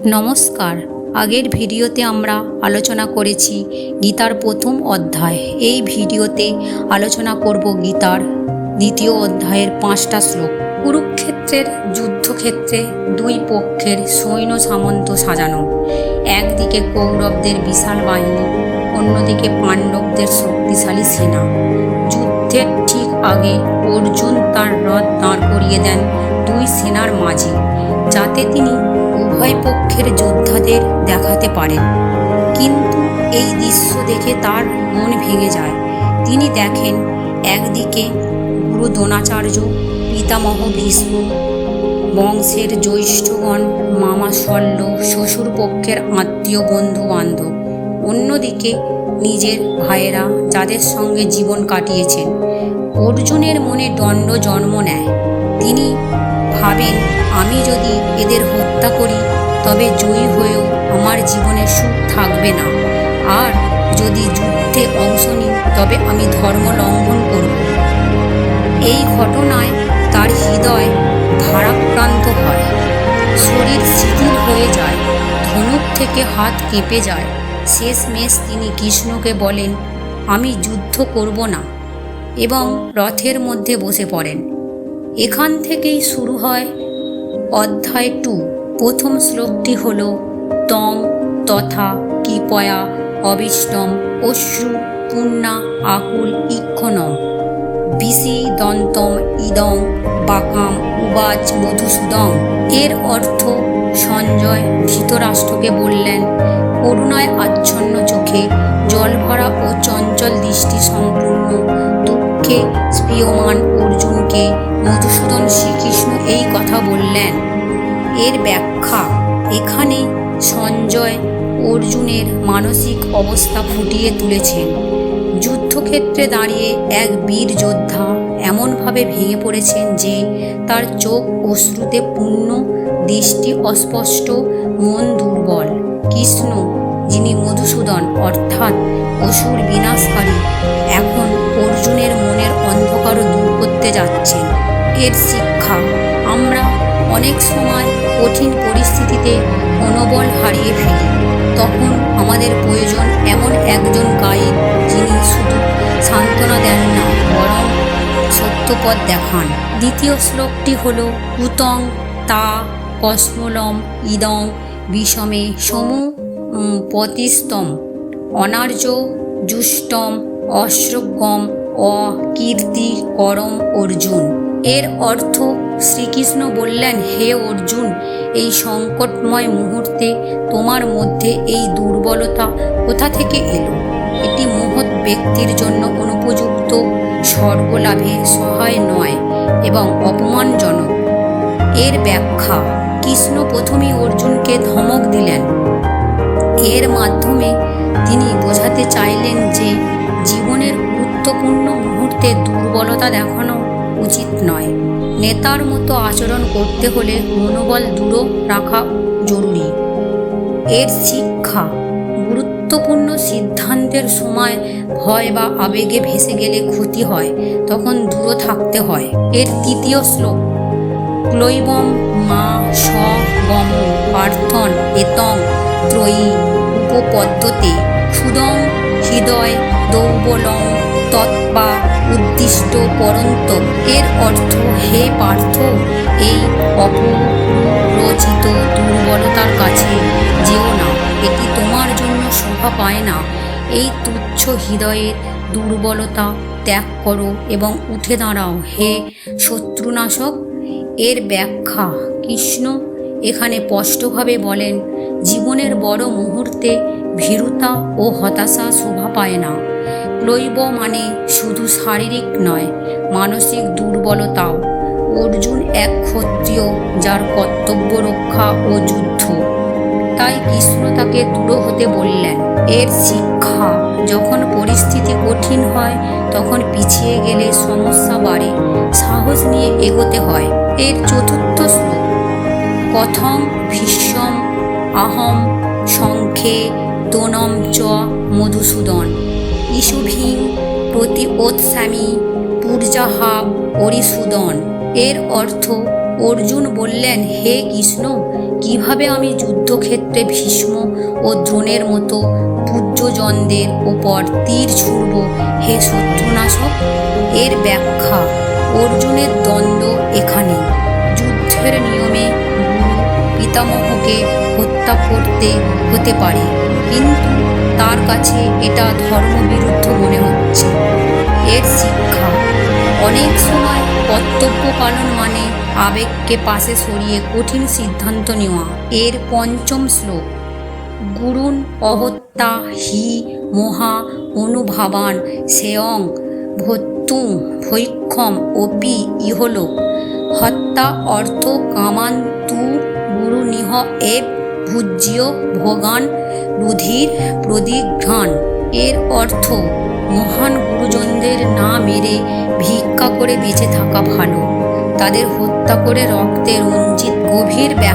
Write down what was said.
নমস্কার। আগের ভিডিওতে আমরা আলোচনা করেছি গীতার প্রথম অধ্যায়। এই ভিডিওতে আলোচনা করব গীতার দ্বিতীয় অধ্যায়ের পাঁচটা শ্লোক। কুরুক্ষেত্রের যুদ্ধক্ষেত্রে দুই পক্ষের সৈন্য সামন্ত সাজানো। একদিকে কৌরবদের বিশাল বাহিনী, অন্যদিকে পাণ্ডবদের শক্তিশালী সেনা। যুদ্ধের ঠিক আগে অর্জুন তার রথ দাঁড় করিয়ে দেন দুই সেনার মাঝে, যাতে তিনি উভয় পক্ষের যোদ্ধাদের দেখাতে পারেন। কিন্তু এই দৃশ্য দেখে তার মন ভেঙে যায়। তিনি দেখেন, একদিকে গুরু দ্রোণাচার্য, পিতামহ ভীষ্ম, বংশের জ্যৈষ্ঠগণ, মামা শল্য, শ্বশুর পক্ষের আত্মীয় বন্ধু বান্ধব অন্যদিকে নিজের ভাইয়েরা যাদের সঙ্গে জীবন কাটিয়েছেন। অর্জুনের মনে দণ্ড জন্ম নেয়। তিনি ভাবেন আমি যদি এদের হত্যা করি, তবে জয়ী হয়েও আমার জীবনে সুখ থাকবে না। আর যদি যুদ্ধে অংশ নিই, তবে আমি ধর্ম লঙ্ঘন করব। এই ঘটনায় তার হৃদয় ভারাক্রান্ত হয়। শরীর শিথিল হয়ে যায়, ধনুক থেকে হাত কেঁপে যায়। শেষমেশ তিনি কৃষ্ণকে বলেন, আমি যুদ্ধ করব না। এবং রথের মধ্যে বসে পড়েন। এখান থেকেই শুরু হয় অধ্যায় টু। প্রথম শ্লোকটি হল তং তথা কিপয়া, অবিষ্টম, অশ্রু, পুণ্যা, আকুল, ইক্ষণম। বিসি দন্তম ইদং বাকাম উবাচ মধুসূদং এর অর্থ সঞ্জয় ধৃতরাষ্ট্রকে বললেন করুণায় আচ্ছন্ন চোখে, জলভরা ও চঞ্চল দৃষ্টি সম্পূর্ণ দুঃখে স্পীয়মান অর্জুনকে মধুসূদন শ্রীকৃষ্ণ এই কথা বললেন। এর ব্যাখ্যা এখানে সঞ্জয় অর্জুনের মানসিক অবস্থা ফুটিয়ে তুলেছেন যুদ্ধক্ষেত্রে দাঁড়িয়ে এক বীর যোদ্ধা এমনভাবে ভেঙে পড়েছেন যে তার চোখ অশ্রুতে পূর্ণ, দৃষ্টি অস্পষ্ট, মন দুর্বল। কৃষ্ণ, যিনি মধুসূদন অর্থাৎ অসুর বিনাশকারী, এখন অর্জুনের মনের অন্ধকারও দূর করতে যাচ্ছেন। এর শিক্ষা। আমরা অনেক সময় কঠিন পরিস্থিতিতে মনোবল হারিয়ে ফেলি। তখন আমাদের প্রয়োজন এমন একজন গাইড যিনি শুধু সান্ত্বনা দেন না, বরং সত্যপথ দেখান। দ্বিতীয় শ্লোকটি হল, উতং তা কসমলম ইদং বিষমে সমু পতিস্তম। অনার্য জুষ্টম অশ্রগম অকীর্তি করম অর্জুন। এর অর্থ শ্রীকৃষ্ণ বললেন, হে অর্জুন, এই সংকটময় মুহূর্তে তোমার মধ্যে এই দুর্বলতা কোথা থেকে এলো? এটি মহৎ ব্যক্তির জন্য অনুপযুক্ত, স্বর্গলাভে সহায় নয় এবং অপমানজনক। এর ব্যাখ্যা, কৃষ্ণ প্রথমেই অর্জুনকে ধমক দিলেন। এর মাধ্যমে তিনি বোঝাতে চাইলেন যে, জীবনের গুরুত্বপূর্ণ মুহূর্তে দুর্বলতা দেখানো উচিত নয়। নেতার মতো আচরণ করতে হলে মনোবল দূর রাখা জরুরি। এর শিক্ষা, গুরুত্বপূর্ণ সিদ্ধান্তের সময় ভয় বা আবেগে ভেসে গেলে ক্ষতি হয়, তখন দূর থাকতে হয়। এর তৃতীয় শ্লোক, ক্লৈবম মা স গম প্রার্থন এতং ত্রয়ী উপপদ্ধতে ক্ষুদং হৃদয় দৌবলং তৎপা উদ্দিষ্ট পরন্ত। এর অর্থ, হে পার্থ, এই অপরচিত দুর্বলতার কাছে যেও না। এটি তোমার জন্য শোভা পায় না। এই তুচ্ছ হৃদয়ের দুর্বলতা ত্যাগ করো এবং উঠে দাঁড়াও। হে শত্রুনাশক, এর ব্যাখ্যা কৃষ্ণ এখানে স্পষ্টভাবে বলেন, জীবনের বড় মুহূর্তে ভীরুতা ও হতাশা শোভা পায় না। ক্লৈব মানে শুধু শারীরিক নয়, মানসিক দুর্বলতাও। অর্জুন এক ক্ষত্রিয় যার কর্তব্য রক্ষা ও যুদ্ধ। তাই কৃষ্ণ তাকে দূর হতে বললেন, এর শিক্ষা যখন পরিস্থিতি কঠিন হয়, তখন পিছিয়ে গেলে সমস্যা বাড়ে, সাহস নিয়ে এগোতে হয়। এর চতুর্থ শ্লোক কথম ভীষ্ম আহম শঙ্খে তোনম চ মধুসূদন। ইসুভীম প্রতি ওৎস্বামী পূর্যাহা অরিসুদন এর অর্থ, অর্জুন বললেন, হে কৃষ্ণ, কীভাবে আমি যুদ্ধক্ষেত্রে ভীষ্ম ও দ্রোণের মতো পূজ্যজনদের ওপর তীর ছুড়ব? হে শত্রুনাশক, এর ব্যাখ্যা, অর্জুনের দ্বন্দ্ব এখানে। যুদ্ধের নিয়মে পিতামহকে হত্যা করতে হতে পারে, কিন্তু তার কাছে এটা ধর্মবিরুদ্ধ মনে হচ্ছে। এর শিক্ষা। অনেক সময় কর্তব্য পালন মানে আবেগকে পাশে সরিয়ে কঠিন সিদ্ধান্ত নেওয়া। এর পঞ্চম শ্লোক, গুরুন অহত্যা হি মহা অনুভাবান সেয়ং ভত্তুং ভৈক্ষম অপি ইহলোক। হত্যা অর্থ কামান তু গুরু নিহ এব ভুজ্য ভোগান রুধির প্রদিঘ্রাণ এর অর্থ, মহান গুরুজনদের না মেরে ভিক্ষা করে বেঁচে থাকা ভালো। তাদের হত্যা করে রক্তে রঞ্জিত গভীর ব্যাখ্যা